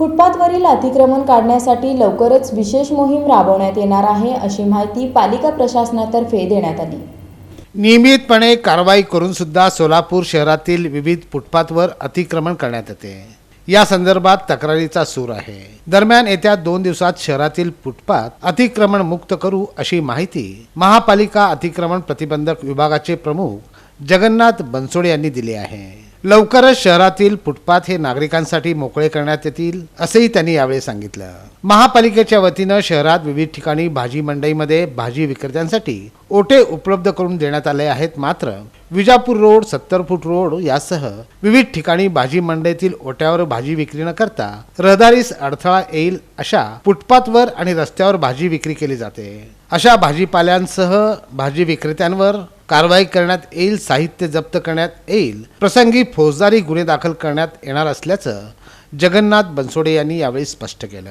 फुटपाथवरील अतिक्रमण काढण्यासाठी लवकरच विशेष मोहीम राबवण्यात येणार आहे अशी माहिती पालिका प्रशासनातर्फे देण्यात आली. नियमितपणे कारवाई करून सुद्धा सोलापूर शहरातील विविध फुटपाथवर अतिक्रमण करण्यात येते. या संदर्भात तक्रारीचा सूर आहे. दरम्यान येत्या दोन दिवसात शहरातील फुटपाथ अतिक्रमण मुक्त करू अशी माहिती महापालिका अतिक्रमण प्रतिबंधक विभागाचे प्रमुख जगन्नाथ बनसोडे यांनी दिली आहे. लवकरच शहरातील फुटपाथ हे नागरिकांसाठी मोकळे करण्यात येतील असंही त्यांनी यावेळी सांगितलं. महापालिकेच्या वतीनं शहरात विविध ठिकाणी भाजी मंडईमध्ये भाजी विक्रेत्यांसाठी ओटे उपलब्ध करून देण्यात आले आहेत मात्र विजापूर रोड सत्तर फूट रोड यासह विविध ठिकाणी भाजी मंडईतील ओट्यावर भाजी विक्री न करता रहदारीस अडथळा येईल अशा फुटपाथवर आणि रस्त्यावर भाजी विक्री केली जाते. अशा भाजीपाल्यांसह भाजी विक्रेत्यांवर कारवाई करण्यात येईल साहित्य जप्त करण्यात येईल. प्रसंगी फौजदारी गुन्हे दाखल करण्यात येणार असल्याचं जगन्नाथ बनसोडे यांनी यावेळी स्पष्ट केलं.